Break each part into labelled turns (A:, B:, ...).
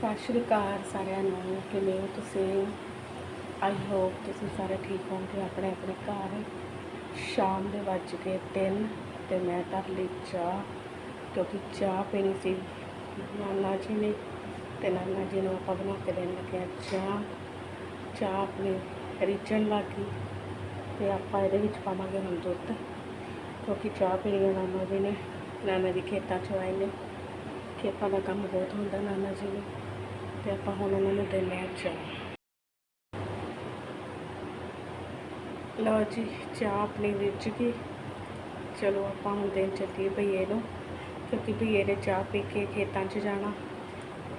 A: ਸਤਿ ਸ਼੍ਰੀ ਅਕਾਲ ਸਾਰਿਆਂ ਨੂੰ, ਕਿਵੇਂ ਹੋ ਤੁਸੀਂ? ਆਈ ਹੋਪ ਤੁਸੀਂ ਸਾਰੇ ਠੀਕ ਹੋਵੋਗੇ, ਆਪਣੇ ਆਪਣੇ ਘਰ। ਸ਼ਾਮ ਦੇ ਵੱਜ ਕੇ 3 ਤੇ ਮੈਂ ਧਰ ਲਈ ਚਾਹ, ਕਿਉਂਕਿ ਚਾਹ ਪੀਣੀ ਸੀ। ਨਾਨਾ ਜੀ ਨੇ ਤੇ ਨਾਨਾ ਜੀ ਨੂੰ ਆਪਾਂ ਬਣਾ ਕੇ ਦੇਣ ਲੱਗੇ ਹਾਂ ਚਾਹ। ਚਾਹ ਆਪਣੇ ਰਿੱਝਣ ਲੱਗ ਗਈ ਤੇ ਆਪਾਂ ਇਹਦੇ ਵਿੱਚ ਪਾਵਾਂਗੇ ਹੁਣ ਦੁੱਧ, ਕਿਉਂਕਿ ਚਾਹ ਪੀਣੀ ਹੈ ਨਾਨਾ ਜੀ ਨੇ। ਨਾਨਾ ਜੀ ਖੇਤਾਂ 'ਚ ਆਏ ਨੇ, ਖੇਤਾਂ ਦਾ ਕੰਮ ਬਹੁਤ ਹੁੰਦਾ ਨਾਨਾ ਜੀ ਨੂੰ। ਤੇ ਆਪਾਂ ਹੁਣ ਉਹਨਾਂ ਨੂੰ ਦਿੰਦੇ ਹਾਂ ਚਾਹ। ਲਓ ਜੀ, ਚਾਹ ਆਪਣੀ ਵਿੱਚ ਗਈ। ਚਲੋ ਆਪਾਂ ਹੁਣ ਦੇਣ ਚੱਲੀਏ ਭਈਏ ਨੂੰ, ਕਿਉਂਕਿ ਭਈਏ ਨੇ ਚਾਹ ਪੀ ਕੇ ਖੇਤਾਂ 'ਚ ਜਾਣਾ।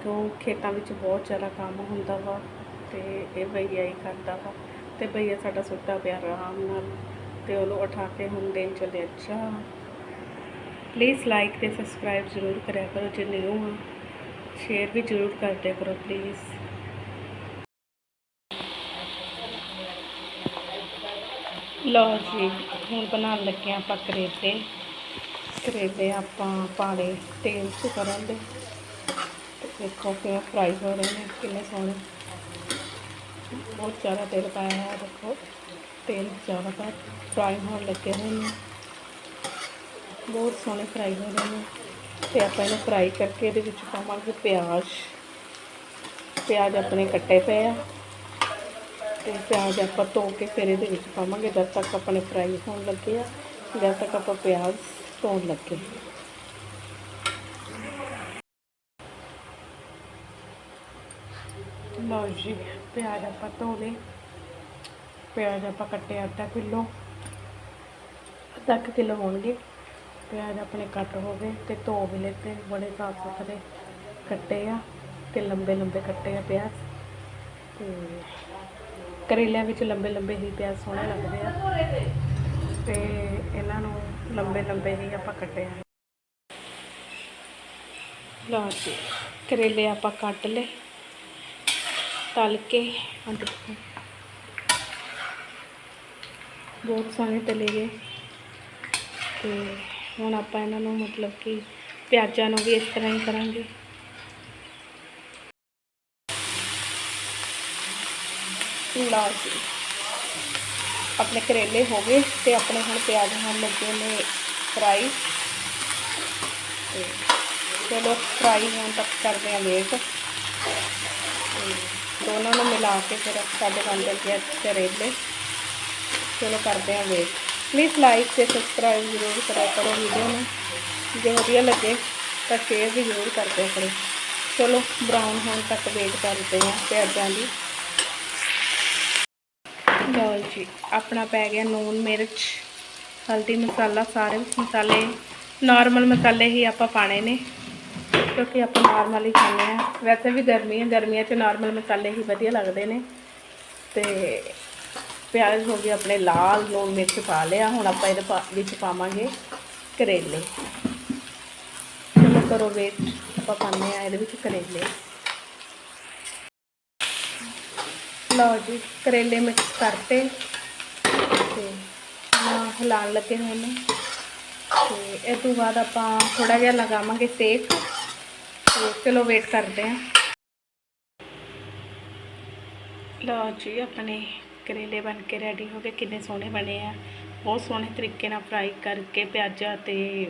A: ਕਿਉਂ? ਖੇਤਾਂ ਵਿੱਚ ਬਹੁਤ ਜ਼ਿਆਦਾ ਕੰਮ ਹੁੰਦਾ ਵਾ ਤੇ ਇਹ ਭਈਆ ਹੀ ਕਰਦਾ ਵਾ। ਤੇ ਭਈਆ ਸਾਡਾ ਸੁੱਤਾ ਪਿਆ ਆਰਾਮ ਨਾਲ ਤੇ ਉਹਨੂੰ ਉਠਾ ਕੇ ਹੁਣ ਦੇਣ ਚੱਲੇ। ਅੱਛਾ। ਪਲੀਜ਼ ਲਾਈਕ ਤੇ ਸਬਸਕ੍ਰਾਈਬ ਜ਼ਰੂਰ ਕਰਿਆ ਕਰੋ ਜੇ ਨਿਊ ਹੋ ਸ਼ੇਅਰ ਵੀ ਜ਼ਰੂਰ ਕਰ ਦਿਆ ਕਰੋ ਪਲੀਜ਼ ਲਓ ਜੀ, ਹੁਣ ਬਣਾਉਣ ਲੱਗੇ ਹਾਂ ਆਪਾਂ ਕਰੇਲੇ। ਕਰੇਲੇ ਆਪਾਂ ਪਾਲੇ ਤੇਲ 'ਚ ਕਰਾਂਗੇ ਤੇ ਦੇਖੋ ਕਿਵੇਂ ਫਰਾਈ ਹੋ ਰਹੇ ਨੇ, ਕਿੰਨੇ ਸੋਹਣੇ। ਬਹੁਤ ਜ਼ਿਆਦਾ ਤੇਲ ਪਾਇਆ ਹੈ ਦੇਖੋ। ਤੇਲ ਜ਼ਿਆਦਾ ਫਰਾਈ ਹੋਣ ਲੱਗੇ ਹੋਏ ਨੇ। ਬਹੁਤ ਸੋਹਣੇ ਫਰਾਈ ਹੋ ਰਹੇ ਨੇ। ਤੇ ਆਪਾਂ ਇਹਨੂੰ ਫਰਾਈ ਕਰਕੇ ਇਹਦੇ ਵਿੱਚ ਪਾਵਾਂਗੇ ਪਿਆਜ਼। ਪਿਆਜ਼ ਆਪਣੇ ਕੱਟੇ ਪਏ ਆ। ਤੇ ਪਿਆਜ਼ ਆਪਾਂ ਧੋ ਕੇ ਫਿਰ ਇਹਦੇ ਵਿੱਚ ਪਾਵਾਂਗੇ ਜਦ ਤੱਕ ਆਪਣੇ ਫਰਾਈ ਹੋਣ ਲੱਗੇ ਆ, ਜਦ ਤੱਕ ਆਪਾਂ ਪਿਆਜ਼ ਧੋਣ ਲੱਗੇ। ਲਓ ਜੀ, ਪਿਆਜ਼ ਆਪਾਂ ਧੋ ਲਏ। ਪਿਆਜ਼ ਆਪਾਂ ਕੱਟੇ ਅੱਧਾ ਕਿਲੋ। ਅੱਧਾ ਕੁ ਕਿਲੋ ਹੋਣਗੇ। ਪਿਆਜ਼ ਆਪਣੇ ਕੱਟ ਹੋ ਗਏ ਤੇ ਧੋ ਵੀ ਲਿੱਤੇ, ਬੜੇ ਸਾਫ਼ ਸੁਥਰੇ ਕੱਟੇ ਆ ਤੇ ਲੰਬੇ ਲੰਬੇ ਕੱਟੇ ਆ ਪਿਆਜ਼। ਤੇ ਕਰੇਲਿਆਂ ਵਿੱਚ ਲੰਬੇ ਲੰਬੇ ਹੀ ਪਿਆਜ਼ ਸੋਹਣੇ ਲੱਗਦੇ ਆ। ਤੇ ਇਹਨਾਂ ਨੂੰ ਲੰਬੇ ਲੰਬੇ ਹੀ ਆਪਾਂ ਕੱਟੇ ਆ। ਲਓ ਜੀ, ਕਰੇਲੇ ਆਪਾਂ ਕੱਟ ਲਏ। ਤਲ ਕੇ ਬਹੁਤ ਸਾਰੇ ਤਲੇ ਗਏ। ਤੇ ਹੁਣ ਆਪਾਂ ਇਹਨਾਂ ਨੂੰ ਮਤਲਬ ਕਿ ਪਿਆਜ਼ਾਂ ਨੂੰ ਵੀ ਇਸ ਤਰ੍ਹਾਂ ਹੀ ਕਰਾਂਗੇ। ਲਓ ਜੀ। ਆਪਣੇ ਕਰੇਲੇ ਹੋ ਗਏ ਤੇ ਆਪਣੇ ਹੁਣ ਪਿਆਜ਼ ਹੋਣ ਲੱਗੇ ਨੇ ਫਰਾਈ। ਤੇ ਚਲੋ ਫਰਾਈ ਹੋਣ ਤੱਕ ਕਰਦੇ ਹਾਂ ਵੇਟ ਤੇ ਦੋਨਾਂ ਨੂੰ ਮਿਲਾ ਕੇ ਫਿਰ ਸਾਡੇ ਬਣ ਜਾਂਦੇ ਆ ਕਰੇਲੇ ਚਲੋ ਕਰਦੇ ਹਾਂ ਵੇਟ ਪਲੀਜ਼ ਲਾਈਕ ਤੇ ਸਬਸਕ੍ਰਾਈਬ ਜ਼ਰੂਰ ਕਰਿਆ ਕਰੋ ਵੀਡੀਓ ਨੂੰ। ਜੇ ਵਧੀਆ ਲੱਗੇ ਤਾਂ ਸ਼ੇਅਰ ਵੀ ਜ਼ਰੂਰ ਕਰਦੇ ਕਰੋ। ਚਲੋ ਬਰਾਊਨ ਹੋਣ ਤੱਕ ਵੇਟ ਕਰਦੇ ਹਾਂ ਪਿਆਜ਼ਾਂ ਦੀ। ਲਓ ਜੀ, ਆਪਣਾ ਪੈ ਗਿਆ ਨੂਨ, ਮਿਰਚ, ਹਲਦੀ, ਮਸਾਲਾ, ਸਾਰੇ ਮਸਾਲੇ। ਨਾਰਮਲ ਮਸਾਲੇ ਹੀ ਆਪਾਂ ਪਾਣੇ ਨੇ, ਕਿਉਂਕਿ ਆਪਾਂ ਨਾਰਮਲ ਹੀ ਖਾਂਦੇ ਆ ਵੈਸੇ ਵੀ ਗਰਮੀ ਹੈ, ਗਰਮੀਆਂ 'ਚ ਨਾਰਮਲ ਮਸਾਲੇ ਹੀ ਵਧੀਆ ਲੱਗਦੇ ਨੇ। ਤੇ ਪਿਆਜ਼ ਹੋ ਗਏ, ਆਪਣੇ ਲਾਲ ਲੂਣ ਮਿਰਚ ਪਾ ਲਿਆ, ਹੁਣ ਆਪਾਂ ਇਹਦੇ ਪਾ- ਵਿੱਚ ਪਾਵਾਂਗੇ ਕਰੇਲੇ। ਚਲੋ ਕਰੋ ਵੇਟ ਆਪਾਂ ਪਾਉਂਦੇ ਆ ਇਹਦੇ ਵਿੱਚ ਕਰੇਲੇ। ਲਓ ਜੀ, ਕਰੇਲੇ ਮਿਕਸ ਕਰਤੇ ਤੇ ਹੁਣ ਹਿਲਾਉਣ ਲੱਗੇ ਹੋਏ ਨੇ ਤੇ ਇਹ ਤੋਂ ਬਾਅਦ ਆਪਾਂ ਥੋੜਾ ਜਿਹਾ ਲਗਾਵਾਂਗੇ ਸੇਕ। ਤੇ ਚਲੋ ਵੇਟ ਕਰਦੇ ਹਾਂ। ਲਓ ਜੀ, ਆਪਣੇ ਕਰੇਲੇ ਬਣ ਕੇ ਰੈਡੀ ਹੋ ਗਏ, ਕਿੰਨੇ ਸੋਹਣੇ ਬਣੇ ਆ। ਬਹੁਤ ਸੋਹਣੇ ਤਰੀਕੇ ਨਾਲ ਫਰਾਈ ਕਰਕੇ ਪਿਆਜ਼ਾਂ ਤੇ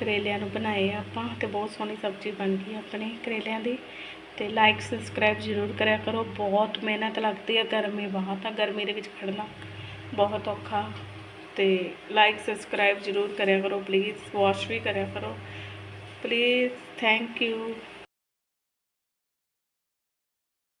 A: ਕਰੇਲਿਆਂ ਨੂੰ ਬਣਾਏ ਆ ਆਪਾਂ ਤੇ ਬਹੁਤ ਸੋਹਣੀ ਸਬਜ਼ੀ ਬਣ ਗਈ ਆਪਣੇ ਕਰੇਲਿਆਂ ਦੀ। ਤੇ ਲਾਈਕ ਸਬਸਕ੍ਰਾਈਬ ਜ਼ਰੂਰ ਕਰਿਆ ਕਰੋ। ਬਹੁਤ ਮਿਹਨਤ ਲੱਗਦੀ ਹੈ ਗਰਮੀ ਬਹੁਤ ਆ, ਗਰਮੀ ਦੇ ਵਿੱਚ ਖੜਨਾ ਬਹੁਤ ਔਖਾ। ਤੇ ਲਾਈਕ ਸਬਸਕ੍ਰਾਈਬ ਜ਼ਰੂਰ ਕਰਿਆ ਕਰੋ ਪਲੀਜ਼ ਵਾਚ ਵੀ ਕਰਿਆ ਕਰੋ। Please thank you